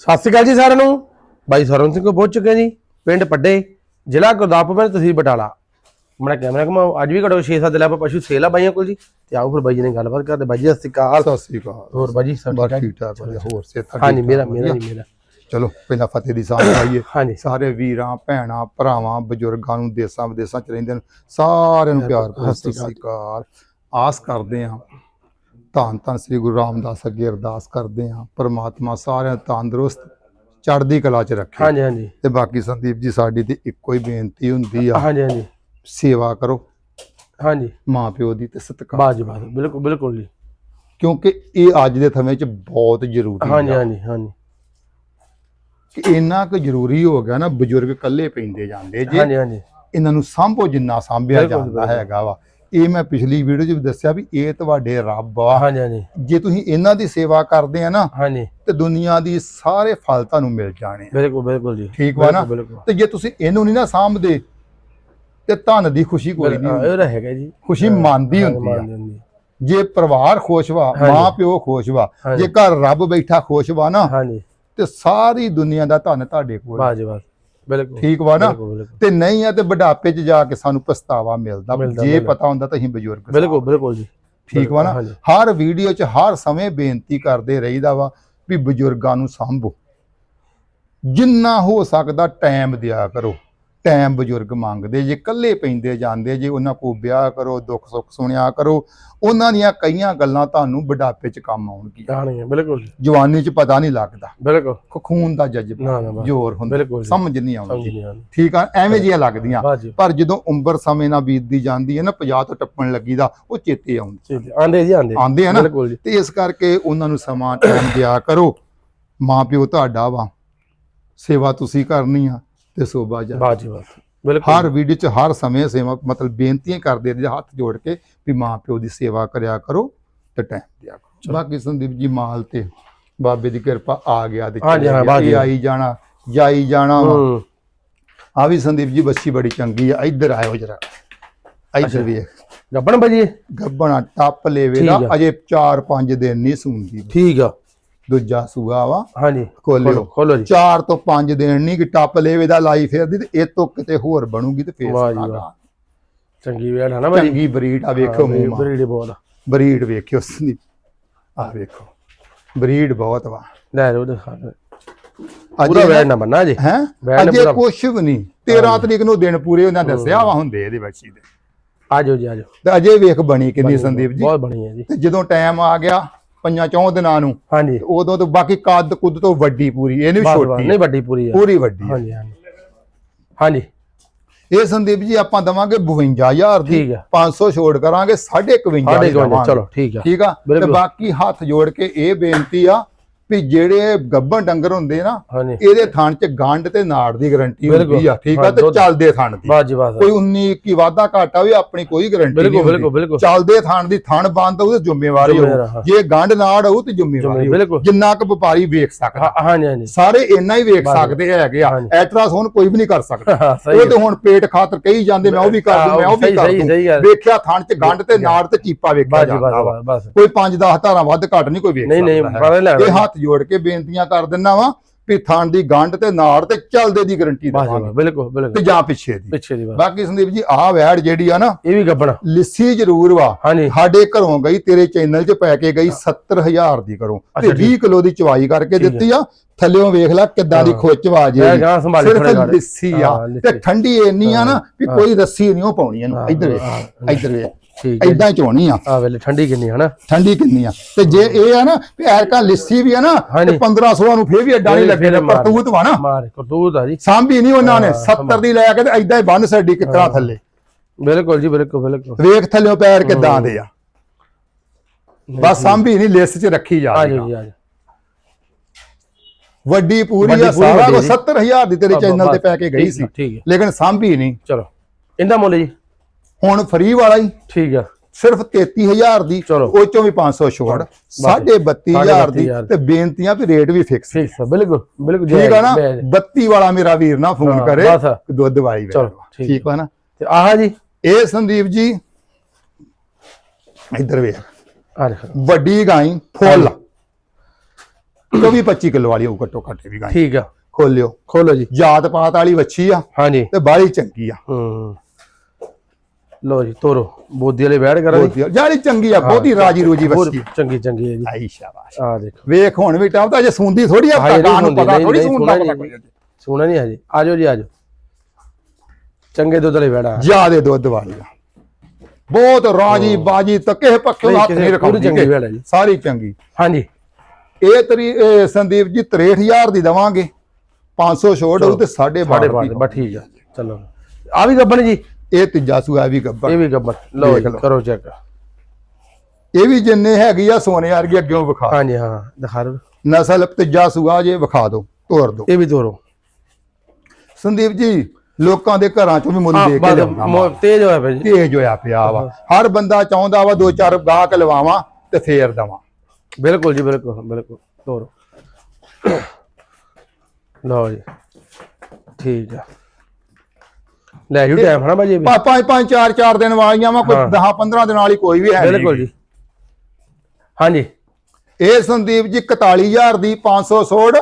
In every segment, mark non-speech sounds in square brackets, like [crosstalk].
ਸਤਿ ਸ਼੍ਰੀ ਅਕਾਲ ਜੀ ਸਾਰਿਆਂ ਨੂੰ। ਬਾਈ ਸਰਵਨ ਸਿੰਘ ਕੋ ਪਹੁੰਚ ਚੁੱਕੇ ਜੀ ਪਿੰਡ ਪੱਡੇ ਜ਼ਿਲ੍ਹਾ ਗੁਰਦਾਸਪੁਰ ਤਹਿਸੀਲ ਬਟਾਲਾ। ਮੈਂ ਕੈਮਰਾ ਘਮਾਓ ਅੱਜ ਵੀ ਘੜੋ 6-7 ਲੈ ਪਸ਼ੂ ਸੇਲ ਆ ਬਾਈਆਂ ਕੋਲ ਜੀ। ਤੇ ਆਓ ਫਿਰ ਬਾਈ ਜੀ ਨੇ ਗੱਲਬਾਤ ਕਰਦੇ ਬਾਈ ਜੀ ਸਤਿ ਸ਼੍ਰੀ ਅਕਾਲ। ਸਤਿ ਸ੍ਰੀ ਅਕਾਲ। ਹੋਰ ਬਾਈ ਜੀ ਸਭ ਠੀਕ ਠੀਕ? ਹੋਰ ਸਿਹਤ ਹਾਂਜੀ ਮੇਰਾ ਮੇਰਾ ਜੀ ਮੇਰਾ। ਚਲੋ ਪਹਿਲਾਂ ਫਤਿਹ ਦੀ ਸਾਂਝ ਪਾਈਏ। [coughs] ਹਾਂਜੀ। ਸਾਰੇ ਵੀਰਾਂ ਭੈਣਾਂ ਭਰਾਵਾਂ ਬਜ਼ੁਰਗਾਂ ਨੂੰ ਦੇਸਾਂ ਵਿਦੇਸਾਂ ਚ ਰਹਿੰਦੇ ਨੇ ਸਾਰਿਆਂ ਨੂੰ ਪਿਆਰ ਭਰੀ ਸਤਿ ਸ੍ਰੀ ਅਕਾਲ। ਆਸ ਕਰਦੇ ਹਾਂ ਧੰਨ ਧੰਨ ਸ੍ਰੀ ਗੁਰੂ ਰਾਮਦਾਸ ਅੱਗੇ ਅਰਦਾਸ ਕਰਦੇ ਹਾਂ। ਪਰਮਾਤਮਾ ਸਾਰਿਆਂ ਤੰਦਰੁਸਤ ਚੜ੍ਹਦੀ ਕਲਾ ਚ ਰੱਖੇ। ਹਾਂਜੀ ਹਾਂਜੀ। ਤੇ ਬਾਕੀ ਸੰਦੀਪ ਜੀ ਸਾਡੀ ਤੇ ਇੱਕੋ ਹੀ ਬੇਨਤੀ ਹੁੰਦੀ ਆ। ਹਾਂਜੀ ਹਾਂਜੀ। ਸੇਵਾ ਕਰੋ। ਹਾਂਜੀ। ਮਾਂ ਪਿਓ ਦੀ ਤੇ ਸਤਿਕਾਰ ਬਾਜ ਬਾਜ। ਬਿਲਕੁਲ ਬਿਲਕੁਲ ਜੀ। ਕਿਉਂਕਿ ਇਹ ਅੱਜ ਦੇ ਸਮੇਂ ਚ ਬਹੁਤ ਜ਼ਰੂਰੀ ਹਾਂਜੀ ਹਾਂਜੀ ਹਾਂਜੀ। ਕਿ ਇੰਨਾ ਕੁ ਜ਼ਰੂਰੀ ਹੋ ਗਿਆ ਨਾ ਬਜ਼ੁਰਗ ਇਕੱਲੇ ਪੈਂਦੇ ਜਾਂਦੇ। ਜੇ ਹਾਂਜੀ ਹਾਂਜੀ। ਇਹਨਾਂ ਨੂੰ ਸਾਂਭੋ ਜਿੰਨਾ ਸਾਂਭਿਆ ਜਾਂਦਾ। ਹੈਗਾ ਵਾ। ਇਹ ਮੈਂ ਪਿਛਲੀ ਵੀਡੀਓ 'ਚ ਵੀ ਦੱਸਿਆ ਵੀ ਇਹ ਤੁਹਾਡੇ ਰੱਬ ਆ। ਹਾਂਜੀ ਹਾਂਜੀ। ਜੇ ਤੁਸੀਂ ਇਹਨਾਂ ਦੀ ਸੇਵਾ ਕਰਦੇ ਆ ਨਾ ਹਾਂਜੀ। ਤੇ ਦੁਨੀਆ ਦੀ ਸਾਰੇ ਫਲ ਤੁਹਾਨੂੰ ਮਿਲ ਜਾਣੇ ਆ। ਬਿਲਕੁਲ ਬਿਲਕੁਲ ਜੀ। ਠੀਕ ਵਾ ਨਾ? ਤੇ ਜੇ ਤੁਸੀਂ ਇਹਨੂੰ ਨਹੀਂ ਨਾ ਸਾਂਭਦੇ ਤੇ ਧਨ ਦੀ ਖੁਸ਼ੀ ਕੋਈ ਨਹੀਂ ਹੁੰਦੀ। ਇਹ ਤਾਂ ਹੈਗਾ ਜੀ। ਖੁਸ਼ੀ ਮਨ ਦੀ ਹੁੰਦੀ ਆ। ਜੇ ਪਰਿਵਾਰ ਖੁਸ਼ ਵਾ। ਮਾਂ ਪਿਓ ਖੁਸ਼ ਵਾ। ਜੇ ਘਰ ਰੱਬ ਬੈਠਾ ਖੁਸ਼ ਵਾ ਨਾ ਹਾਂਜੀ। ਤੇ ਸਾਰੀ ਦੁਨੀਆ ਦਾ ਧਨ ਤੁਹਾਡੇ ਕੋਲ ਬਾਜ ਬਿਲਕੁਲ। ਠੀਕ ਵਾ ਨਾ? ਤੇ ਨਹੀਂ ਆ ਤੇ ਬੁਢਾਪੇ 'ਚ ਜਾ ਕੇ ਸਾਨੂੰ ਪਛਤਾਵਾ ਮਿਲਦਾ। ਜੇ। ਪਤਾ ਹੁੰਦਾ ਤਾਂ ਅਸੀਂ ਬਜ਼ੁਰਗ ਬਿਲਕੁਲ ਬਿਲਕੁਲ ਜੀ। ਠੀਕ ਵਾ ਨਾ? ਹਰ ਵੀਡੀਓ 'ਚ ਹਰ ਸਮੇਂ ਬੇਨਤੀ ਕਰਦੇ ਰਹੀਦਾ ਵਾ ਵੀ ਬਜ਼ੁਰਗਾਂ ਨੂੰ ਸਾਂਭੋ। ਜਿੰਨਾ ਹੋ ਸਕਦਾ ਟਾਈਮ ਦਿਆ ਕਰੋ। ਟਾਈਮ ਬਜ਼ੁਰਗ ਮੰਗਦੇ ਜੇ ਇਕੱਲੇ ਪੈਂਦੇ ਜਾਂਦੇ ਜੇ ਉਹਨਾਂ ਕੋਲ ਵਿਆਹ ਕਰੋ ਦੁੱਖ ਸੁੱਖ ਸੁਣਿਆ ਕਰੋ ਉਹਨਾਂ ਦੀਆਂ ਕਈਆਂ ਗੱਲਾਂ ਤੁਹਾਨੂੰ ਬੁਢਾਪੇ 'ਚ ਕੰਮ ਆਉਣਗੀਆਂ। ਹੈ ਬਿਲਕੁਲ ਜਵਾਨੀ 'ਚ ਪਤਾ ਨਹੀਂ ਲੱਗਦਾ। ਬਿਲਕੁਲ। ਖੂਨ ਦਾ ਜਜ਼ਬਾ। ਜ਼ੋਰ ਹੁੰਦਾ। ਸਮਝ ਨਹੀਂ ਆਉਂਦੀ। ਠੀਕ ਆ ਐਵੇਂ ਜੀਆਂ ਲੱਗਦੀਆਂ। ਪਰ ਜਦੋਂ ਉਮਰ ਸਮੇਂ ਨਾਲ ਬੀਤਦੀ ਜਾਂਦੀ ਹੈ ਨਾ 50 ਤੋਂ ਟੱਪਣ ਲੱਗੀਦਾ ਉਹ ਚੇਤੇ ਆਉਂਦੇ। ਆਂਦੇ ਜੀ ਆਂਦੇ ਆਉਂਦੇ ਆ ਨਾ। ਬਿਲਕੁਲ ਜੀ। ਤੇ ਇਸ ਕਰਕੇ ਉਹਨਾਂ ਨੂੰ ਸਮਾਂ ਟਾਈਮ ਦਿਆ ਕਰੋ। ਮਾਂ ਪਿਓ ਤੁਹਾਡਾ ਵਾ। ਸੇਵਾ ਤੁਸੀਂ ਕਰਨੀ ਆ। ਤੇ ਸੋਭਾ ਜਾ ਬਾਜੀ ਬਾਤ ਬਿਲਕੁਲ। ਹਰ ਵੀਡੀਓ 'ਚ ਹਰ ਸਮੇਂ ਸੇਵਾ ਮਤਲਬ ਬੇਨਤੀਆਂ ਕਰਦੇ ਰਹੇ ਹੱਥ ਜੋੜ ਕੇ ਵੀ ਮਾਂ ਪਿਓ ਦੀ ਸੇਵਾ ਕਰਿਆ ਕਰੋ ਤੇ ਟਾਈਮ ਦਿਆ ਕਰੋ। ਬਾਕੀ ਸੰਦੀਪ ਜੀ ਮਾਲ ਤੇ ਬਾਬੇ ਦੀ ਕਿਰਪਾ ਆ ਗਿਆ ਤੇ। ਬਾਜੀ। ਆਈ ਜਾਣਾ ਜਾਈ ਜਾਣਾ ਵਾ। ਆ ਵੀ ਸੰਦੀਪ ਜੀ ਬੱਚੀ ਬੜੀ ਚੰਗੀ ਆ। ਇੱਧਰ ਆਇਓ ਜਰਾ। ਇੱਧਰ। ਵੇਖ ਗੱਬਣ ਭਾਜੀ? ਗੱਬਣਾ ਟੱਪ ਲੇਵੇ ਆ। ਅਜੇ 4-5 ਦਿਨ ਨਹੀਂ ਸੂੰਦੀ ਠੀਕ ਆ। ਦੂਜਾ ਸੂਆ ਵਾ। ਹਾਂਜੀ ਖੋਲਿਓ। ਖੋਲੋ ਜੀ। 4 ਤੋਂ 5 ਦਿਨ ਨਹੀਂ ਕਿ ਟੱਪ ਲੇਵੇ ਦਾ ਲਾਈ ਫੇਰਦੀ ਤੇ ਇਹ ਤੋਂ ਕਿਤੇ ਹੋਰ ਬਣੂਗੀ ਤੇ ਫੇਰ ਵਾਹ ਜੀ। ਵਾਹ। ਚੰਗੀ ਵੇੜ ਹੈ ਨਾ ਭਾਜੀ ਚੰਗੀ ਬਰੀਡ ਆ ਵੇਖੋ ਮੂੰਹ ਬਰੀਡ ਬਹੁਤ। ਬਰੀਡ ਵੇਖਿਓ ਸੰਦੀਪ ਆ ਵੇਖੋ ਬਰੀਡ ਬਹੁਤ ਵਾ। ਲੈ ਰੋ ਦਿਖਾ। ਪੂਰਾ ਵੇੜ ਨਾ ਬੰਨਾ ਜੀ। ਹੈ? ਅਜੇ ਕੁਛ ਵੀ ਨਹੀਂ। 13 ਤਰੀਕ ਨੂੰ ਦਿਨ ਪੂਰੇ ਉਹਨਾਂ ਦੱਸਿਆ ਵਾ ਹੁੰਦੇ ਇਹਦੇ ਬੱਚੀ ਦੇ ਆਜੋ ਜੀ ਆਜੋ ਤੇ ਅਜੇ ਵੇਖ ਬਣੀ ਕਿੰਨੀ ਸੰਦੀਪ ਜੀ। ਬਹੁਤ ਬਣੀ ਹੈ ਜੀ। ਤੇ ਜਦੋਂ ਟਾਈਮ ਆ ਗਿਆ ਪੰਜਾਂ ਚੌਂ ਦਿਨਾਂ ਨੂੰ। ਹਾਂਜੀ। ਉਦੋਂ ਤੋਂ ਬਾਕੀ ਕੱਦ ਕੁੱਦ ਤੋਂ ਵੱਡੀ ਪੂਰੀ ਇਹ ਬਸ, ਬਸ, ਛੋਟੀ ਨਹੀਂ ਵੱਡੀ ਪੂਰੀ ਆ। ਪੂਰੀ ਵੱਡੀ। ਹਾਂਜੀ ਹਾਂਜੀ। ਹਾਂਜੀ। ਇਹ ਸੰਦੀਪ ਜੀ ਆਪਾਂ ਦਵਾਂਗੇ 52000 ਦੀ। ਠੀਕ ਆ। 500 ਛੋੜ ਕਰਾਂਗੇ 51 ਸਾਡੇ ਕੋਲ। ਚਲੋ ਠੀਕ ਆ। ਠੀਕ ਆ? ਤੇ ਬਿਲਕੁਲ। ਬਾਕੀ ਹੱਥ ਜੋੜ ਕੇ ਇਹ ਬੇਨਤੀ ਆ ਵੀ ਜਿਹੜੇ ਗੱਭਣ ਡੰਗਰ ਹੁੰਦੇ ਨਾ ਹਾਂਜੀ। ਇਹਦੇ ਥਣ 'ਚ ਗੰਢ ਤੇ ਨਾੜ ਦੀ ਗਾਰੰਟੀ। ਹੁੰਦੀ ਆ ਠੀਕ ਆ? ਤੇ। ਚੱਲਦੇ ਥਣ ਦੀ। ਬਾਜੀ ਬਾਤ ਕੋਈ 19 21 ਵਾਧਾ ਘਾਟਾ ਵੀ ਆਪਣੀ ਕੋਈ ਗਾਰੰਟੀ ਨਹੀਂ ਬਿਲਕੁਲ ਬਿਲਕੁਲ ਬਿਲਕੁਲ। ਚੱਲਦੇ ਥਣ ਦੀ ਥਣ ਬੰਦ ਤੇ ਜ਼ਿੰਮੇਵਾਰੀ ਹੋਊ ਹਾਂ। ਜੇ ਗੰਢ ਨਾੜ ਹੋਊ ਤੇ ਜ਼ਿੰਮੇਵਾਰੀ ਜਿੰਨਾ ਕੁ ਵਪਾਰੀ ਵੇਖ ਸਕਦਾ। ਹਾਂ- ਹਾਂਜੀ ਹਾਂਜੀ। ਸਾਰੇ ਇੰਨਾ ਹੀ ਵੇਖ। ਸਕਦੇ ਹੈਗੇ ਆ। ਅਲਟਰਾਸਾਊਂਡ ਕੋਈ ਵੀ ਨਹੀਂ ਕਰ ਸਕਦਾ। ਹਾਂ, ਸਹੀ ਉਹ ਤੇ ਹੁਣ ਪੇਟ ਖਾਤਰ ਕਹੀ ਜਾਂਦੇ ਮੈਂ ਉਹ ਵੀ ਕਰ ਦੂੰ ਮੈਂ ਉਹ ਵੀ ਕਰ ਦੂੰ। ਵੇਖਿਆ ਥਣ 'ਚ ਗੰਢ ਤੇ ਨਾੜ ਤੇ ਚੀਪਾ ਵੇਖਿਆ ਬਾਜੀ ਜਾਂਦਾ ਕੋਈ 5-10 ਧਾਰਾਂ ਵੱਧ ਘੱਟ ਨਹੀਂ ਕੋਈ ਵੇਖ ਨਹੀਂ ਨਹੀਂ ਇਹ ਹੱਥ ਜੋੜ ਕੇ ਬੇਨਤੀਆਂ ਕਰ ਦਿੰਨਾ ਵਾ ਵੀ ਥਣ ਦੀ ਗੰਢ ਤੇ ਨਾੜ ਤੇ ਚੱਲਦੇ ਦੀ ਗਾਰੰਟੀ ਦੇਵਾਂਗੇ। ਬਾਤ ਬਿਲਕੁਲ ਤੇ ਬਿਲਕੁਲ ਜਾਂ ਪਿੱਛੇ ਦੀ। ਪਿੱਛੇ ਦੀ ਬਾਕੀ ਸੰਦੀਪ ਜੀ ਆਹ ਵੈੜ ਜਿਹੜੀ ਆ ਨਾ ਇਹ ਵੀ ਗੱਬਣ। ਲਿੱਸੀ ਜ਼ਰੂਰ ਵਾ। ਸਾਡੇ ਘਰੋਂ ਗਈ ਤੇਰੇ ਚੈਨਲ 'ਚ ਪੈ ਕੇ ਗਈ 70000 ਦੀ ਕਰੋ ਤੇ ਅੱਛਾ ਜੀ। 20 ਕਿਲੋ ਦੀ ਚਵਾਈ ਕਰਕੇ। ਦਿੱਤੀ ਆ। ਥੱਲਿਓਂ ਵੇਖ ਲੈ ਕਿੱਦਾਂ ਦੀ ਹਾਂ। ਖੋਚ ਵਾ ਜੇ ਸਿਰਫ ਲਿੱਸੀ ਆ। ਤੇ ਠੰਡੀ ਇੰਨੀ ਆ ਨਾ ਵੀ। ਕੋਈ ਰੱਸੀ ਨਹੀਂ ਉਹ ਪਾਉਣੀ ਇਹਨੂੰ। ਇੱਧਰ ਇੱਧਰ ਠੀਕ ਹੈ ਇਦਾਂ ਚੋਣੀ ਆ। ਆ ਵੇਲੇ ਠੰਡੀ ਕਿੰਨੀ ਹੈ ਨਾ ਠੰਡੀ ਕਿੰਨੀ ਆ। ਤੇ ਜੇ ਇਹ ਆ ਨਾ ਵੀ ਐਰਕਾ ਲਿੱਸੀ ਵੀ ਆ ਨਾ। ਤੇ 15 16 ਨੂੰ ਫੇਰ ਵੀ ਐਡਾ ਨਹੀਂ ਲੱਗੇ। ਕਰਤੂਤ ਵਾ ਨਾ। ਮਾਰ ਕਰਤੂਤ ਆ ਜੀ। ਸਾਂਭੀ ਨਹੀਂ ਉਹਨਾਂ ਨੇ ਹਾਂ, 70 ਦੀ ਲੈ ਕੇ ਤੇ ਐਦਾਂ ਹੀ ਬੰਨ ਛੱਡੀ ਕਿਕਰਾਂ ਥੱਲੇ। ਬਿਲਕੁਲ ਜੀ ਬਿਲਕੁਲ ਬਿਲਕੁਲ। ਵੇਖ ਥੱਲਿਓਂ ਪੈਰ ਕਿਦਾਂ ਦੇ ਆ। ਬਸ ਸਾਂਭੀ ਨਹੀਂ ਲਿਸਟ 'ਚ ਰੱਖੀ ਜਾ ਆ। ਜੀ ਆ ਵੱਡੀ ਪੂਰੀ ਆ ਸਾਰਾ ਕੋ ਜੀ। 70000 ਦੀ ਤੇਰੇ ਚੈਨਲ ਤੇ ਪੈ ਕੇ ਗਈ ਸੀ। ਲੇਕਿਨ ਸਾਂਭੀ ਨਹੀਂ ਚਲੋ। ਇਹਦਾ ਮੁੱਲ ਜੀ? ਹੁਣ ਫ੍ਰੀ ਵਾਲਾ ਹੀ। ਠੀਕ ਆ। ਸਿਰਫ 33000 ਦੀ। ਉਹ ਚੋਂ ਵੀ 500 ਛੋੜ। 32500 ਦੀ। ਤੇ ਬੇਨਤੀਆਂ ਵੀ ਰੇਟ ਵੀ ਫਿਕਸ ਠੀਕ ਹੈ ਬਿਲਕੁਲ ਬਿਲਕੁਲ ਠੀਕ ਆ ਨਾ? ਜਾਇਜ਼, ਜਾਇਜ਼। 32 ਵਾਲਾ ਮੇਰਾ ਵੀਰ ਨਾ ਫੋਨ ਹਾਂ, ਕਰੇ ਦੁੱਧ ਵਾਲੀ ਚਲੋ, ਵੇਚ ਠੀਕ ਆ। ਨਾ? ਤੇ ਆਹ ਜੀ। ਇਹ ਸੰਦੀਪ ਜੀ ਇੱਧਰ ਵੇਖ। ਆ ਦੇਖੋ। ਵੱਡੀ ਗਾਈ ਫੁੱਲ। 24 25 ਕਿਲੋ ਵਾਲੀ ਹੋਊ ਘੱਟੋ ਘੱਟ ਵੀ ਗਾਂ ਠੀਕ ਆ। ਖੋਲਿਓ। ਖੋਲੋ ਜੀ। ਜਾਤ ਪਾਤ ਵਾਲੀ ਵੱਛੀ ਆ ਹਾਂਜੀ। ਤੇ ਬਾਹਲੀ ਚੰਗੀ ਆ। ਹੂੰ। ਲੋ ਜੀ ਤੋਰੋ। ਬੋਦੀ ਵਾਲੇ ਬੈਠ ਕਰਾਂ ਜੀ ਜਾਲੀ ਚੰਗੀ ਆ ਬਹੁਤੀ ਰਾਜੀ ਰੋਜੀ ਵੱਛੀ ਚੰਗੀ ਚੰਗੀ ਹੈ ਜੀ। ਆਈ ਸ਼ਾਬਾਸ਼। ਆ ਦੇਖੋ। ਵੇਖ ਹੁਣ ਵੀ ਟਾਈਮ ਤਾਂ ਜੇ ਸੁੰਦੀ ਥੋੜੀ ਆ ਗਾਂ ਨੂੰ ਪਤਾ ਥੋੜੀ ਸੁਣਦਾ ਪਤਾ। ਕੋਈ ਸੋਣਾ ਨਹੀਂ ਹਜੇ ਆਜੋ ਜੀ ਆਜੋ ਚੰਗੇ ਦੁੱਧ ਵਾਲੇ ਬੈਠਾ ਜਿਆਦੇ ਦੁੱਧ ਵਾਲੀ ਆ ਬਹੁਤ ਰਾਜੀ ਬਾਜੀ ਤਾਂ ਕਿਸੇ ਪੱਖੋਂ ਨਹੀਂ, ਹੱਥ ਨਹੀਂ ਜੀ। ਸਾਰੀ ਚੰਗੀ। ਹਾਂਜੀ। ਇਹ ਤਰੀ ਸੰਦੀਪ ਜੀ 63000 ਦੀ ਦਵਾਂਗੇ। 500 ਛੋੜ ਹੋਊ ਤੇ 12.5 ਸਾਡੇ ਬਸ ਠੀਕ ਆ। ਚਲੋ। ਆ ਵੀ ਗੱਬਣ ਜੀ। ਇਹ ਤੀਜਾ ਸੂਆ ਵੀ ਗੱਬਰ ਇਹ ਵੀ ਗੱਬਣ ਲਓ ਦੇਖ ਜੀ ਲਓ। ਕਰੋ ਚੈੱਕ। ਇਹ ਵੀ ਜਿੰਨੇ ਹੈਗੀ ਆ ਸੋਨੇ ਵਰਗੀ ਅੱਗਿਓਂ ਵਿਖਾ ਹਾਂਜੀ ਹਾਂ ਦਿਖਾ ਦਿਓ। ਨਸਲ ਤੀਜਾ ਸੂਆ ਜੇ ਵਿਖਾ ਦਿਓ ਤੋਰ ਦਿਓ। ਇਹ ਵੀ ਤੋਰੋ। ਸੰਦੀਪ ਜੀ ਲੋਕਾਂ ਦੇ ਘਰਾਂ ਚੋਂ ਵੀ ਮੁੱਲ ਹਾਂ ਦੇ ਕੇ ਬਾਦ ਲਿਆਉਣਾ ਮੋ- ਤੇਜ਼ ਹੋਇਆ ਜੀ। ਤੇਜ ਹੋਇਆ ਪਿਆ ਵਾ। ਹਰ ਬੰਦਾ ਚਾਹੁੰਦਾ ਵਾ ਦੋ ਚਾਰ ਗਾਹਕ ਲਵਾਵਾਂ ਤੇ ਫੇਰ ਦਵਾਂ। ਬਿਲਕੁਲ ਜੀ ਬਿਲਕੁਲ ਬਿਲਕੁਲ। ਤੋਰੋ। ਲਓ ਜੀ। ਠੀਕ ਆ। ਲੈ ਜੂ ਟਾਈਮ ਹਨਾ ਬਾਜੀ ਇਹ ਵੀ। ਪਾ- ਪੰਜ ਪੰਜ ਚਾਰ ਚਾਰ ਦਿਨ ਵਾਲੀਆਂ ਵਾ ਕੋਈ ਹਾਂ। 10 15 ਦਿਨ ਵਾਲੀ ਕੋਈ ਵੀ ਹੈ ਨਹੀਂ ਬਿਲਕੁਲ ਜੀ। ਹਾਂਜੀ। ਇਹ ਸੰਦੀਪ ਜੀ 41000 ਦੀ 500 ਸੋੜ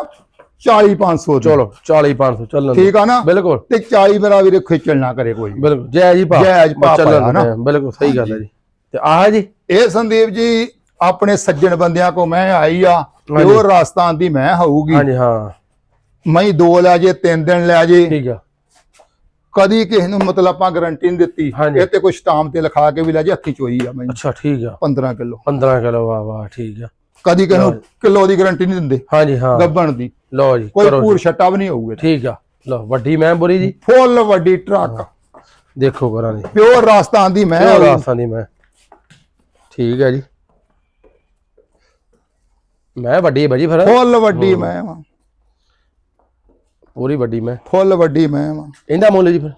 40500 ਦੀ। ਚਲੋ 40 500 ਚੱਲਣ। ਠੀਕ ਆ ਨਾ? ਬਿਲਕੁਲ। ਤੇ 40 ਮੇਰਾ ਵੀਰੇ ਖਿੱਚਣ ਨਾ ਕਰੇ ਕੋਈ। ਬਿਲਕੁਲ। ਜੈ ਜੀ ਭਾ। ਜਾਇਜ਼ ਭਾਅ ਚੱਲਣ ਪਾਇਆ ਨਾ। ਦਿਓ, ਬਿਲਕੁਲ ਸਹੀ ਗੱਲ ਹੈ ਜੀ। ਤੇ ਆਹ ਜੀ। ਇਹ ਸੰਦੀਪ ਜੀ ਆਪਣੇ ਸੱਜਣ ਬੰਦਿਆਂ ਕੋ ਮੈਂ ਆਈ ਆ ਤੇ। ਉਹ ਰਾਜਸਥਾਨ ਦੀ ਮੈਂ ਹੋਊਗੀ। ਹਾਂਜੀ ਹਾਂ। ਮੈਂ ਦੋ ਲੈ ਜੇ ਤਿੰਨ ਦਿਨ ਲੈ ਜੇ। ਠੀਕ ਆ। ਕਦੀ ਕਿਸੇ ਨੂੰ ਮਤਲਬ ਆਪਾਂ ਗਾਰੰਟੀ ਨਹੀਂ ਦਿੱਤੀ। ਹਾਂਜੀ। ਇਹ ਤੇ ਕੋਈ ਸਟਾਮ ਤੇ ਲਿਖਾ ਕੇ ਵੀ ਲੈ ਜੇ ਹੱਥੀ ਚੋਈ ਆ ਮੈਂ ਅੱਛਾ ਠੀਕ ਆ। 15 ਕਿਲੋ। 15 ਕਿਲੋ ਵਾਹ ਵਾਹ ਠੀਕ ਆ। ਕਦੀ ਕਿਸੇ ਨੂੰ ਕਿਲੋ ਦੀ ਗਾਰੰਟੀ ਨਹੀਂ ਦਿੰਦੇ। ਹਾਂਜੀ ਹਾਂ। ਗੱਬਣ ਦੀ। ਲਓ ਜੀ ਕੋਈ ਕਰੋ ਪੂਰ ਛੱਟਾ ਵੀ ਨਹੀਂ ਹੋਊਗਾ। ਠੀਕ ਆ। ਲਓ ਵੱਡੀ ਮੈਂ ਬੁਰੀ ਜੀ। ਫੁੱਲ ਵੱਡੀ ਟਰੱਕ। ਦੇਖੋ ਕਰਾਂ ਦੀ ਪਿਓਰ ਰਾਜਸਥਾਨ ਦੀ ਮੈਂ ਇਹ। ਰਾਸਾਂ ਦੀ ਮੈਂ। ਠੀਕ ਹੈ ਜੀ। ਮੈਂ ਵੱਡੀ ਬਾਜੀ ਫਿਰ। ਫੁੱਲ ਵੱਡੀ ਮੈਂ ਵਾਂ। ਪੂਰੀ ਵੱਡੀ ਮੈਂ। ਫੁੱਲ ਵੱਡੀ ਮੈਂ ਵਾਂ। ਇਹਦਾ ਮੁੱਲ ਜੀ ਫਿਰ?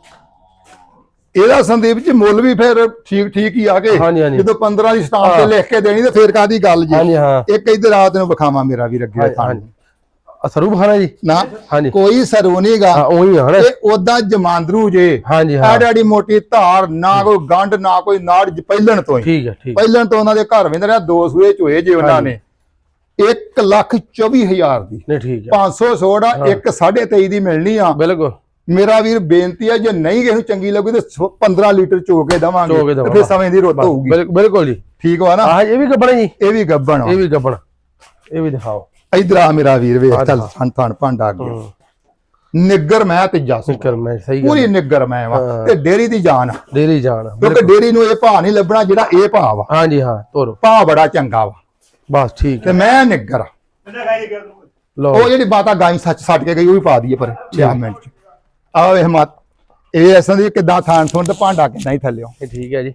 ਇਹਦਾ ਸੰਦੀਪ ਜੀ ਮੁੱਲ ਵੀ ਫਿਰ ਠੀਕ ਠੀਕ ਹੀ ਆ ਗਏ ਹਾਂਜੀ, ਹਾਂਜੀ। ਜਦੋਂ 15 ਦੀ ਸਟਾਮ ਤੇ। ਲਿਖ ਕੇ ਦੇਣੀ ਤੇ ਫੇਰ ਕਾਦੀ ਗੱਲ ਜੀ? ਹਾਂਜੀ ਹਾਂ। ਇੱਕ ਇਧਰ ਰਾਤ ਨੂੰ ਵਿਖਾਵਾਂ ਮੇਰਾ ਵੀ ਅੱਗੇ ਹਾਂਜੀ, ਥਾਂ ਹਾਂਜੀ। ਅਸਰੂ ਬਖਾਣਾ ਜੀ? ਨਾ ਹਾਂਜੀ। ਕੋਈ ਸਰੋ ਨਹੀਂਗਾ ਹਾਂ ਉਹੀ ਆ ਹਨਾ। ਉਦਾਂ ਜਮਾਂਦਰੂ ਜੇ। ਹਾਂਜੀ ਹਾਂ। ਐਡੀ ਮੋਟੀ ਧਾਰ ਨਾ ਕੋਈ ਗੰਢ ਨਾ ਕੋਈ ਨਾੜ ਜ- ਪਹਿਲਣ ਤੋਂ ਹੀ। ਠੀਕ ਹੈ ਠੀਕ ਪਹਿਲਣ ਤੋਂ ਉਹਨਾਂ ਦੇ ਘਰ ਵਿੰਦ ਰਿਹਾ ਦੋ ਸੂਏ ਚੋਏ ਜੇ ਉਹਨਾਂ ਨੇ। 1 ਲੱਖ 24 ਹਜ਼ਾਰ ਦੀ। ਨਹੀਂ ਠੀਕ ਹੈ। 500 ਸੋੜਾ ਇੱਕ 23.5 ਦੀ ਮਿਲਣੀ ਆ। ਬਿਲਕੁਲ। ਮੇਰਾ ਵੀਰ ਬੇਨਤੀ ਹੈ ਜੇ ਨਹੀਂ ਕਿਸੇ ਚੰਗੀ ਲੱਗੂ ਤੇ ਸੌ- 15 ਲੀਟਰ ਚੋ ਕੇ ਦਵਾਂਗੇ ਤੇ ਫਿਰ। ਸਮੇਂ ਦੀ ਰੁੱਤ ਹੋਊਗੀ। ਬਿਲ- ਬਿਲਕੁਲ ਜੀ। ਠੀਕ ਵਾ ਨਾ? ਆਹ ਇਹ ਵੀ ਗੱਬਣਾ ਜੀ। ਇਹ ਵੀ ਗੱਬਣ ਇਹ ਵੀ ਗੱਬਣਾ। ਇਹ ਵੀ ਦਿਖਾਓ। ਇਧਰ ਆ ਮੇਰਾ ਵੀਰ ਵੇਖ ਆ ਚੱਲ। ਥਣ ਥਣ ਭਾਂਡਾ ਅੱਗੇ। ਨਿੱਗਰ ਮੈਂ ਤੇ ਜਾਸੂ ਫਿਕਰ ਮੈਂ ਸਹੀ ਗੱਲ ਪੂਰੀ ਨਿੱਗਰ ਮੈਂ ਵਾ। ਤੇ ਡੇਰੀ ਦੀ ਜਾਨ ਆ। ਡੇਰੀ ਜਾਣ ਕਿਉਂਕਿ ਡੇਰੀ ਨੂੰ ਇਹ ਭਾਅ ਨਹੀਂ ਲੱਭਣਾ ਜਿਹੜਾ ਇਹ ਭਾਅ ਵਾ। ਹਾਂਜੀ ਹਾਂ ਤੋਰੋ। ਭਾਅ ਬੜਾ ਚੰਗਾ ਵਾ। ਬਸ ਠੀਕ ਤੇ ਹੈ। ਮੈਂ ਨਿੱਗਰ ਆ। ਲਓ ਉਹ ਜਿਹੜੀ ਬਾਤਾਂ ਗਾਈ ਸੱਚ ਛੱਡ ਕੇ ਗਈ ਉਹ ਵੀ ਪਾ ਦਈਏ ਪਰ 6 ਮਿੰਟ ਚ। ਆ ਵੇਖ ਮਤ ਇਹ ਅਸਾਂ ਦੀ ਕਿਦਾਂ ਥਾਣ ਥੁਣ ਤੇ ਭਾਂਡਾ ਕਿਦਾਂ ਹੀ ਥੱਲਿਓ। ਇਹ ਠੀਕ ਹੈ ਜੀ।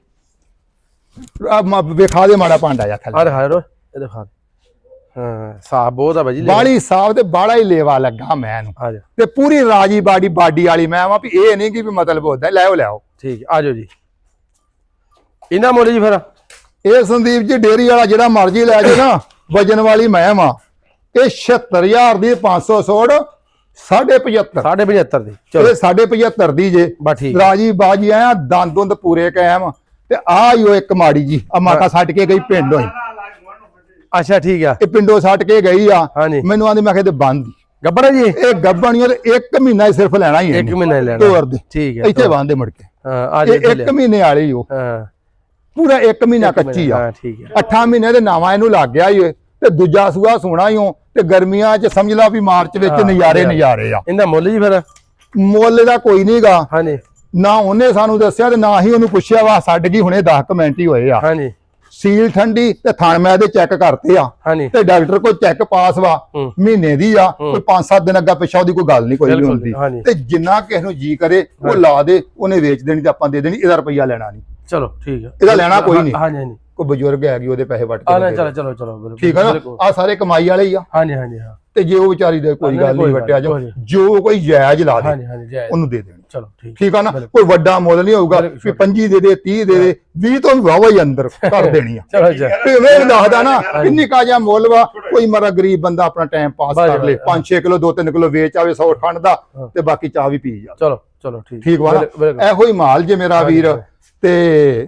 ਆ ਮ- ਵੇਖਾ ਦੇ ਮਾੜਾ ਭਾਂਡਾ ਜਾਂ ਥੱਲੇ। ਆ ਦਿਖਾ ਰੋ ਇਹ ਦਿਖਾ ਹਾਂ ਸਾਫ਼ ਬਹੁਤ ਆ ਬਾਜੀ ਬਾਲੀ ਸਾਫ਼ ਤੇ ਬਾਲਾ ਹੀ ਲੇਵਾ ਲੱਗਾ ਮੈਂ ਨੂੰ ਆ ਜਾ। ਤੇ ਪੂਰੀ ਰਾਜੀ ਬਾਡੀ ਬਾਡੀ ਵਾਲੀ ਮੈਂ ਵਾ ਵੀ ਇਹ ਨਹੀਂ ਕਿ ਵੀ ਮਤਲਬ ਹੁੰਦਾ ਲੈਓ ਲੈਓ ਠੀਕ ਆ ਜਾਓ ਜੀ। ਇਹਨਾਂ ਮੁੱਲ ਜੀ ਫਿਰ। ਇਹ ਸੰਦੀਪ ਜੀ ਡੇਰੀ ਵਾਲਾ ਜਿਹੜਾ ਮਰਜ਼ੀ ਲੈ ਜੇ ਨਾ ਵਜਨ ਵਾਲੀ ਮੈਂ ਵਾ ਇਹ 76000 ਦੀ 500 ਸੋੜ 75 ਸਾਢੇ 75 ਦੀ। ਚਲੋ। ਇਹ 75 ਦੀ ਜੇ। ਬਸ ਠੀਕ। ਰਾਜੀ ਬਾਜੀ ਆਇਆ ਦੰਦ ਦੁੰਦ ਪੂਰੇ ਕਾਇਮ। ਤੇ ਆ ਹੀ ਉਹ ਇੱਕ ਮਾੜੀ ਜੀ ਆ ਮਾਤਾ ਛੱਡ ਕੇ ਗਈ ਪਿੰਡੋਂ ਹੀ ਅੱਛਾ ਠੀਕ ਆ। ਇਹ ਪਿੰਡੋਂ ਛੱਡ ਕੇ ਗਈ ਆ। ਮੈਨੂੰ ਆਂਦੀ ਮੈਂ ਕਿਹਾ ਬੰਦ ਗੱਬਣਾ ਜੀ? ਇਹ ਗੱਬਣੀਆਂ ਤੇ ਇੱਕ ਮਹੀਨਾ ਹੀ ਸਿਰਫ ਲੈਣਾ ਹੀ ਹੈ ਇੱਕ ਮਹੀਨਾ ਹੀ ਲੈਣਾ। ਤੋਰ ਦੇ। ਠੀਕ ਹੈ ਇੱਥੇ ਬੰਦੇ ਮੁੜ ਕੇ। ਹਾਂ ਆ ਜਾ ਇੱਕ ਮਹੀਨੇ ਵਾਲੀ ਹੀ ਉਹ ਹਾਂ। ਪੂਰਾ ਇੱਕ ਮਹੀਨਾ ਕੱਚੀ ਆ। ਹਾਂ ਠੀਕ ਹੈ ਅੱਠਾਂ ਮਹੀਨੇ ਦੇ ਨਾਵਾਂ ਇਹਨੂੰ ਲੱਗ ਗਿਆ ਈ ਏ। ਤੇ ਦੂਜਾ ਸੂਆ ਸੋਣਾ ਹੀ ਉਹ ਤੇ ਗਰਮੀਆਂ 'ਚ ਸਮਝ ਲਾ ਵੀ ਮਾਰਚ ਵਿੱਚ ਹਾਂ, ਨਜ਼ਾਰੇ ਨਜ਼ਾਰੇ। ਆ। ਇਹਦਾ ਮੁੱਲ ਜੀ ਫਿਰ? ਮੁੱਲ ਦਾ ਕੋਈ ਨਹੀਂਗਾ ਹਾਂਜੀ। ਨਾ ਉਹਨੇ ਸਾਨੂੰ ਦੱਸਿਆ ਤੇ ਨਾ ਹੀ ਉਹਨੂੰ ਪੁੱਛਿਆ ਵਾ ਛੱਡ ਗਈ ਹੁਣੇ 10 ਕਮੈਂਟ ਹੀ ਹੋਏ ਆ। ਹਾਂਜੀ। ਸੀਲ ਠੰਡੀ ਤੇ ਥਣ ਮੈਂ ਇਹਦੇ ਚੈੱਕ ਕਰਤੇ ਆ। ਤੇ ਡਾਕਟਰ ਕੋਲ ਚੈੱਕ ਪਾਸ ਵਾ ਹੂੰ। ਮਹੀਨੇ ਦੀ ਆ ਕੋਈ 5-7 ਦਿਨ ਅੱਗਾ ਪਿਛਾ ਉਹਦੀ ਕੋਈ ਗੱਲ ਨਹੀਂ ਕੋਈ ਨਹੀਂ ਹੁੰਦੀ। ਤੇ ਜਿੰਨਾ ਕਿਸੇ ਨੂੰ ਜੀ ਕਰੇ ਉਹ ਲਾ ਦੇ ਉਹਨੇ ਵੇਚ ਦੇਣੀ ਤੇ ਆਪਾਂ ਦੇ ਦੇਣੀ ਇਹਦਾ ਰੁਪਈਆ ਲੈਣਾ ਨਹੀਂ ਚਲੋ ਠੀਕ ਹੈ ਇਹਦਾ ਲੈਣਾ ਕੋਈ ਨਹੀਂ। ਹਾਂਜੀ ਹਾਂਜੀ ਕੋਈ ਬਜ਼ੁਰਗ ਹੈਗੀ ਉਹਦੇ ਪੈਸੇ ਵੱਟ ਆ ਕੇ ਨਾ। ਦੇ ਚਲੋ ਚਲੋ ਚਲੋ ਠੀਕ ਆ ਨਾ। ਆ ਸਾਰੇ ਕਮਾਈ ਵਾਲੇ ਹੀ ਆ। ਹਾਂਜੀ ਹਾਂਜੀ ਹਾਂ ਤੇ ਜੇ ਉਹ ਵਿਚਾਰੀ ਦੇ ਕੋਈ ਹਾਂ, ਗੱਲ ਨਹੀਂ ਵਟਿਆ ਜੋ। ਜੋ ਕੋਈ ਜਾਇਜ਼ ਲਾ ਦੇ ਹਾਂਜੀ ਹਾਂਜੀ ਜੈ ਉਹਨੂੰ ਦੇ ਦੇਣੀ। ਚਲੋ ਠੀਕ ਠੀਕ ਆ ਨਾ। ਕੋਈ ਵੱਡਾ ਮੁੱਲ ਨਹੀਂ ਹੋਊਗਾ। ਵੀ 25 ਦੇ ਦੇ 30 ਦੇ ਦੇ 20 ਤੋਂ ਵੀ ਵਾਵਾ ਹੀ ਅੰਦਰ ਕਰ ਦੇਣੀ ਆ। ਚਲੋ ਜੀ ਮੈਂ ਦੱਸਦਾ ਨਾ ਕਿੰਨੀ ਕਾ ਜਾ ਮੁੱਲ ਵਾ ਕੋਈ ਮਰਾ ਗਰੀਬ ਬੰਦਾ ਆਪਣਾ ਟਾਈਮ ਪਾਸ ਕਰ ਲੇ ਬਸ, 5-6 ਕਿਲੋ 2-3 ਕਿਲੋ ਵੇਚ ਆਵੇ 100 ਖੰਡ ਦਾ ਤੇ ਬਾਕੀ ਚਾਹ ਵੀ ਪੀ ਜਾ। ਚਲੋ ਚਲੋ ਠੀਕ। ਠੀਕ ਵਾ। ਇਹੋ ਹੀ ਮਾਲ ਜੇ ਮੇਰਾ ਵੀਰ। ਤੇ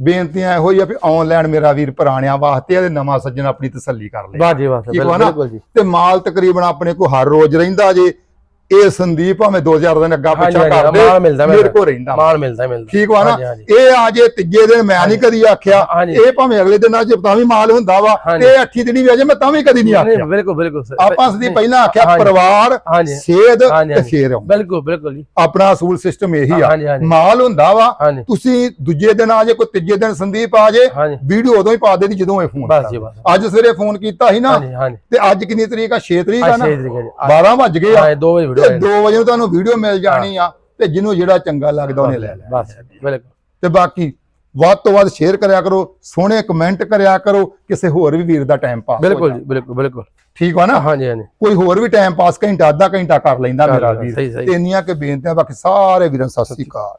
ਬੇਨਤੀਆਂ ਇਹੋ ਹੀ ਆ ਵੀ ਆਨਲਾਈਨ ਮੇਰਾ ਵੀਰ ਪੁਰਾਣਿਆਂ ਵਾਸਤੇ ਤੇ ਨਵਾਂ ਸੱਜਣ ਆਪਣੀ ਤਸੱਲੀ ਕਰ ਲੈ। ਵਾਹ ਜੀ ਵਾਹ ਬਿਲਕੁਲ ਜੀ। ਤੇ ਮਾਲ ਤਕਰੀਬਨ ਆਪਣੇ ਕੋ ਹਰ ਰੋਜ਼ ਰਹਿੰਦਾ ਜੇ। ਇਹ ਸੰਦੀਪ ਭਾਵੇਂ 2000 ਦਿਨ ਅੱਗਾ ਪਿੱਛਾ ਕਰਦੇ ਮਾਲ ਮਿਲਦਾ, ਮੇਰੇ। ਕੋ ਰਹਿੰਦਾ ਮਾਲ ਮਿਲਦਾ ਮਿਲਦਾ ਠੀਕ ਵਾ ਨਾ। ਇਹ ਆ ਜੇ ਤੀਜੇ ਦਿਨ ਮੈਂ ਨਹੀਂ ਕਦੀ ਆਖਿਆ। ਇਹ ਭਾਵੇਂ ਅਗਲੇ ਦਿਨ ਆ ਜੇ ਤਾਂ ਵੀ ਮਾਲ ਹੁੰਦਾ ਵਾ। ਤੇ ਅੱਠੀ ਦਿਨੀ ਵੀ ਆ ਜੇ ਮੈਂ ਤਾਂ ਵੀ ਕਦੀ ਨਹੀਂ ਆਖਿਆ ਬਿਲਕੁਲ ਬਿਲਕੁਲ ਸਰ। ਆਪਾਂ ਸਦੀ ਨਹੀਂ, ਪਹਿਲਾਂ ਆਖਿਆ। ਪਰਿਵਾਰ। ਸੇਧ ਤੇ। ਫੇਰ ਬਿਲਕੁਲ ਬਿਲਕੁਲ ਆਪਣਾ ਅਸੂਲ ਸਿਸਟਮ ਇਹੀ ਆ। ਮਾਲ ਹੁੰਦਾ ਵਾ ਤੁਸੀਂ ਦੂਜੇ ਦਿਨ ਆ ਜੇ ਕੋਈ ਤੀਜੇ ਦਿਨ ਸੰਦੀਪ ਆ ਜੇ ਵੀਡੀਓ ਉਦੋਂ ਹੀ ਪਾ ਦੇਣੀ ਜਦੋਂ ਇਹ ਫੋਨ ਬਸ ਜੀ ਬਸ ਅੱਜ ਸਵੇਰੇ ਫੋਨ ਕੀਤਾ ਸੀ ਨਾ ਤੇ ਅੱਜ ਕਿੰਨੀ ਤਰੀਕ ਆ 6 ਤਰੀਕ ਆ ਨਾ ਅੱਛਾ ਜੀ 12 ਵੱਜ ਗਏ ਆ ਹਾਂ 2 ਵਜੇ ਤੇ 2 ਵਜੇ ਨੂੰ ਤੁਹਾਨੂੰ ਵੀਡੀਓ ਮਿਲ ਜਾਣੀ ਆ ਤੇ ਜਿਹਨੂੰ ਜਿਹੜਾ ਚੰਗਾ ਲੱਗਦਾ ਉਹਨੇ ਲੈ ਲੈ ਬਸ ਬਿਲਕੁਲ। ਤੇ ਬਾਕੀ ਵੱਧ ਤੋਂ ਵੱਧ ਸ਼ੇਅਰ ਕਰਿਆ ਕਰੋ ਸੋਹਣੇ ਕਮੈਂਟ ਕਰਿਆ ਕਰੋ ਕਿਸੇ ਹੋਰ ਵੀ ਵੀਰ ਦਾ ਟਾਈਮ ਪਾਸ ਬਿਲਕੁਲ ਜਾਏ। ਜੀ ਬਿਲਕੁਲ ਬਿਲਕੁਲ। ਠੀਕ ਵਾ ਨਾ? ਹਾਂਜੀ ਹਾਂਜੀ। ਕੋਈ ਹੋਰ ਵੀ ਟਾਈਮ ਪਾਸ ਘੰਟਾ ਅੱਧਾ ਘੰਟਾ ਕਰ ਲੈਂਦਾ ਮੇਰਾ ਵੀਰ। ਤੇ ਇੰਨੀਆਂ ਕਿ ਬੇਨਤੀਆਂ ਬਾਕੀ ਸਾਰੇ ਵੀਰਾਂ ਸਤਿ ਸ੍ਰੀ ਅਕਾਲ।